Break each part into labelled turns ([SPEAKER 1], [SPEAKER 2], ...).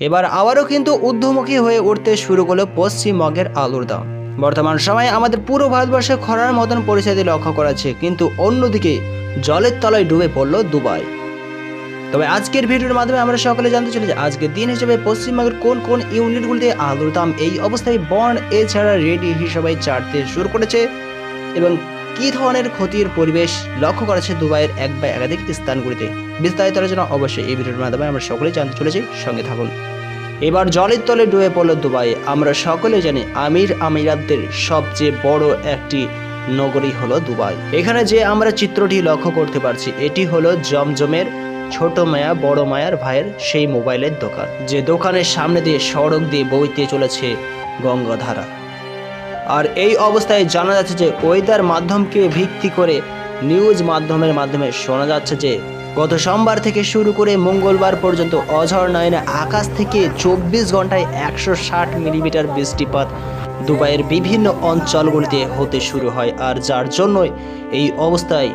[SPEAKER 1] এবার আবারও কিন্তু ঊর্ধ্বমুখী হয়ে উঠতে শুরু করল পশ্চিমবঙ্গের আলুর দাম। বর্তমান সময়ে আমাদের পুরো ভারতবর্ষে খরার মতন পরিস্থিতি লক্ষ্য করাছে কিন্তু অন্যদিকে জলের তলায় ডুবে পড়ল দুবাই। তবে আজকের ভিডিওর মাধ্যমে আমরা সকলে জানতে চলেছি আজকের দিন হিসেবে পশ্চিমবঙ্গের কোন কোন ইউনিটগুলিতে আলুর দাম এই অবস্থায় বন্ড এছাড়া রেডি হিসেবে চাড়তে শুরু করেছে এবং কী ধরনের ক্ষতির পরিবেশ লক্ষ্য করেছে দুবাইয়ের এক বা একাধিক স্থানগুলিতে? বিস্তারিত আলোচনা অবশ্যই এই ভিডিওর মাধ্যমে আমরা সকলেই জানতে চলেছি। সঙ্গে থাকুন। এবার জলের তলে ডুবে পড়ল দুবাই। আমরা সকলে জানি আমির আমিরাতদের সবচেয়ে বড় একটি নগরী হলো দুবাই। এখানে যে আমরা চিত্রটি লক্ষ্য করতে পারছি, এটি হলো জমজমের ছোট মায়া, বড় মায়ার ভাইয়ের সেই মোবাইলের দোকান। যে দোকানের সামনে দিয়ে সড়ক দিয়ে বইতে চলেছে গঙ্গাধারা। আর এই অবস্থায় জানা যাচ্ছে যে ওয়েদার মাধ্যমকে ভিত্তি করে নিউজ মাধ্যমের মাধ্যমে শোনা যাচ্ছে যে গত সোমবার থেকে শুরু করে মঙ্গলবার পর্যন্ত অঝড় নয়নে আকাশ থেকে চব্বিশ ঘন্টায় একশো ষাট মিলিমিটার বৃষ্টিপাত দুবাইয়ের বিভিন্ন অঞ্চলগুলিতে হতে শুরু হয়। আর যার জন্যই এই অবস্থায়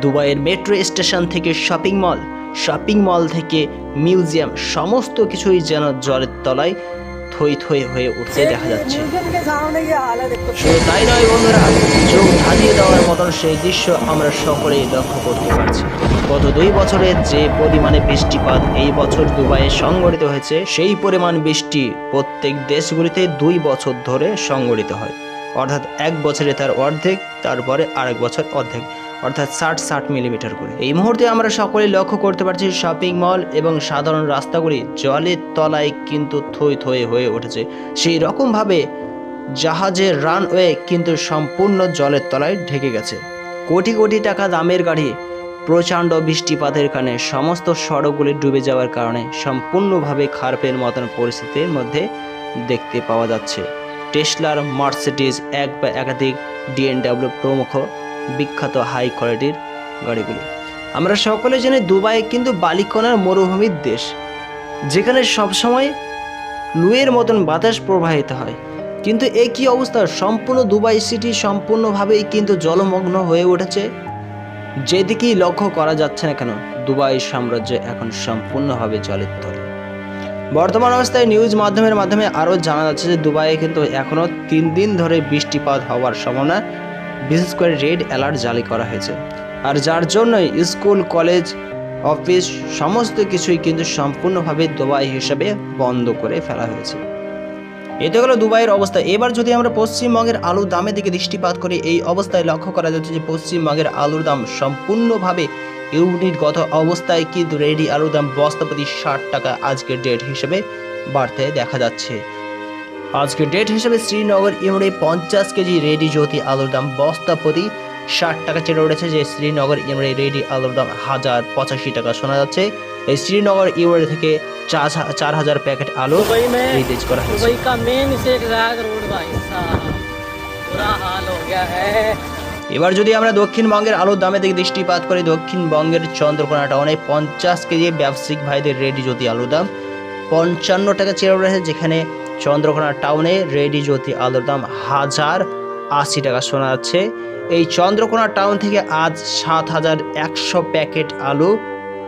[SPEAKER 1] দুবাইয়ের মেট্রো স্টেশন থেকে শপিং মল শপিং মল থেকে মিউজিয়াম, সমস্ত কিছুই যেন জলের তলায় থই থই হয়ে উঠতে দেখা যাচ্ছে। শুধু তাই নয় বন্ধুরা চোখ ধাঁধিয়ে দেওয়ার মতন সেই দৃশ্য আমরা সকলেই লক্ষ্য করতে পারছি। গত দুই বছরে যে পরিমাণে বৃষ্টিপাত এই বছর দুবাইয়ে সংগঠিত হয়েছে সেই পরিমাণ বৃষ্টি প্রত্যেক দেশগুলিতে দুই বছর ধরে সংগঠিত হয়। অর্থাৎ এক বছরে তার অর্ধেক তারপরে আরেক বছর অর্ধেক। অর্থাৎ ষাট ষাট মিলিমিটার করে। এই মুহূর্তে আমরা সকলে লক্ষ্য করতে পারছি শপিং মল এবং সাধারণ রাস্তাগুলি জলের তলায় কিন্তু থই থই হয়ে উঠেছে। সেই রকমভাবে জাহাজের রানওয়ে কিন্তু সম্পূর্ণ জলের তলায় ঢেকে গেছে। কোটি কোটি টাকা দামের গাড়ি, প্রচণ্ড বৃষ্টিপাতের কারণে সমস্ত সড়কগুলি ডুবে যাওয়ার কারণে সম্পূর্ণভাবে খারপের মতন পরিস্থিতির মধ্যে দেখতে পাওয়া যাচ্ছে। টেসলার মার্সিডিজ এক বা একাধিক ডিএনডাব্লিউ প্রমুখ বিখ্যাত হাই কোয়ালিটির গাড়িগুলি। আমরা সকলে জানি দুবাই কিন্তু বালিকণার মরুভূমির দেশ, যেখানে সবসময় লুয়ের মতন বাতাস প্রবাহিত হয়। কিন্তু কী অবস্থা? সম্পূর্ণ দুবাই সিটি সম্পূর্ণভাবেই কিন্তু জলমগ্ন হয়ে উঠেছে। যেদিকেই লক্ষ্য করা যাচ্ছে না কেন, দুবাই সাম্রাজ্য এখন সম্পূর্ণভাবে জলের তলে। বর্তমান অবস্থায় নিউজ মাধ্যমের মাধ্যমে আরও জানা যাচ্ছে যে দুবাইয়ে কিন্তু এখনও তিন দিন ধরে বৃষ্টিপাত হওয়ার সম্ভাবনা বিশেষ করে রেড অ্যালার্ট জারি করা হয়েছে। আর যার জন্যই স্কুল, কলেজ, অফিস সমস্ত কিছুই কিন্তু সম্পূর্ণভাবে দুবাই হিসেবে বন্ধ করে ফেলা হয়েছে। এতে হলো দুবাইয়ের অবস্থা। এবার যদি আমরা পশ্চিমবঙ্গের আলুর দামের দিকে দৃষ্টিপাত করি, এই অবস্থায় লক্ষ্য করা যাচ্ছে যে পশ্চিমবঙ্গের আলুর দাম সম্পূর্ণভাবে ইউনিটগত অবস্থায় কিন্তু রেডি আলুর দাম বস্তাপ্রতি ষাট টাকা আজকের ডেট হিসেবে বাড়তে দেখা যাচ্ছে। আজকে ডেট হিসেবে শ্রীনগর ইমরে পঞ্চাশ কেজি রেডি জ্যোতি আলুর দাম বস্তা প্রতি ষাট টাকা চেড়ে উঠেছে যে শ্রীনগর ইমরে রেডি আলুর দাম হাজার পঁচাশি টাকা শোনা যাচ্ছে। এই শ্রীনগর ইমরে থেকে চার হাজার প্যাকেট আলু রিলিজ করা এবার যদি আমরা দক্ষিণবঙ্গের আলুর দামে দিকে দৃষ্টিপাত করি দক্ষিণবঙ্গের চন্দ্রকোনা টাউনে পঞ্চাশ কেজি ব্যবসায়িক ভাইদের রেডি জ্যোতি আলুর দাম পঞ্চান্ন টাকা চেয়ে উঠেছে যেখানে চন্দ্রকোনা টাউনে রেডি জ্যোতি আলুর দাম হাজার আশি টাকা শোনা যাচ্ছে এই চন্দ্রকোনা টাউন থেকে আজ সাত হাজার একশো প্যাকেট আলু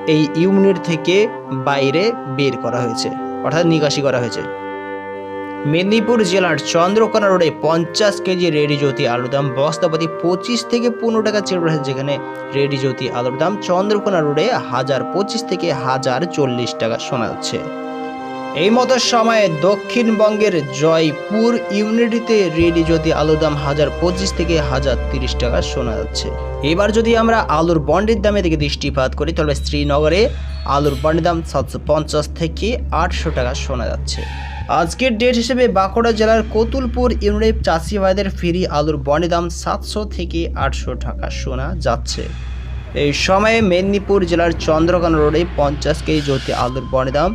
[SPEAKER 1] এই ইউনিট থেকে বাইরে বের করা হয়েছে, অর্থাৎ নিকাশি করা হয়েছে। মেদিনীপুর জেলার চন্দ্রকোনা রোডে পঞ্চাশ কেজি রেডি জ্যোতি আলুর দাম বস্তাপতি পঁচিশ থেকে পনেরো টাকা চেয়ে রয়েছে যেখানে রেডি জ্যোতি আলুর দাম চন্দ্রকোনা রোডে হাজার পঁচিশ থেকে হাজার চল্লিশ টাকা শোনা যাচ্ছে এই মতো সময়ে দক্ষিণবঙ্গের জয়পুর ইউনিটিতে রেডি জ্যোতি আলুর দাম হাজার পঁচিশ থেকে হাজার তিরিশ টাকা শোনা যাচ্ছে। এবার যদি আমরা আলুর বন্ডের দামে দিকে দৃষ্টিপাত করি, তাহলে শ্রীনগরে আলুর বন্ডের দাম সাতশো পঞ্চাশ থেকে আটশো টাকা শোনা যাচ্ছে। আজকের ডেট হিসেবে বাঁকুড়া জেলার কতুলপুর ইউনিট চাষি ভাইদের ফ্রি আলুর বন্ডের দাম সাতশো থেকে আটশো টাকা শোনা যাচ্ছে। এই সময়ে মেদিনীপুর জেলার চন্দ্রকোনা রোডে পঞ্চাশ কেজি জ্যোতি আলুর বনের দাম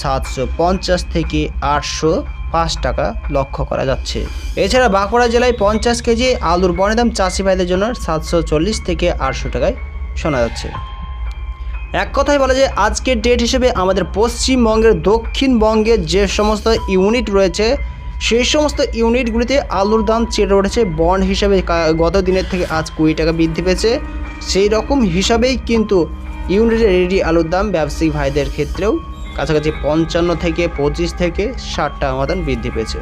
[SPEAKER 1] সাতশো পঞ্চাশ থেকে আটশো পাঁচ টাকা লক্ষ্য করা যাচ্ছে। এছাড়া বাঁকুড়া জেলায় পঞ্চাশ কেজি আলুর বনের দাম চাষি ভাইদের জন্য সাতশো চল্লিশ থেকে আটশো টাকায় শোনা যাচ্ছে। এক কথায় বলা যায়, আজকের ডেট হিসেবে আমাদের পশ্চিমবঙ্গের দক্ষিণবঙ্গের যে সমস্ত ইউনিট রয়েছে, সেই সমস্ত ইউনিটগুলিতে আলুর দাম চেড়ে উঠেছে। বন্ড হিসাবে গত দিনের থেকে আজ কুড়ি টাকা বৃদ্ধি পেয়েছে। সেই রকম হিসাবেই কিন্তু ইউনিটের রেডি আলুর দাম ব্যবসায়িক ভাইদের ক্ষেত্রেও কাছাকাছি পঞ্চান্ন থেকে পঁচিশ থেকে ষাট টাকা মতন বৃদ্ধি পেয়েছে।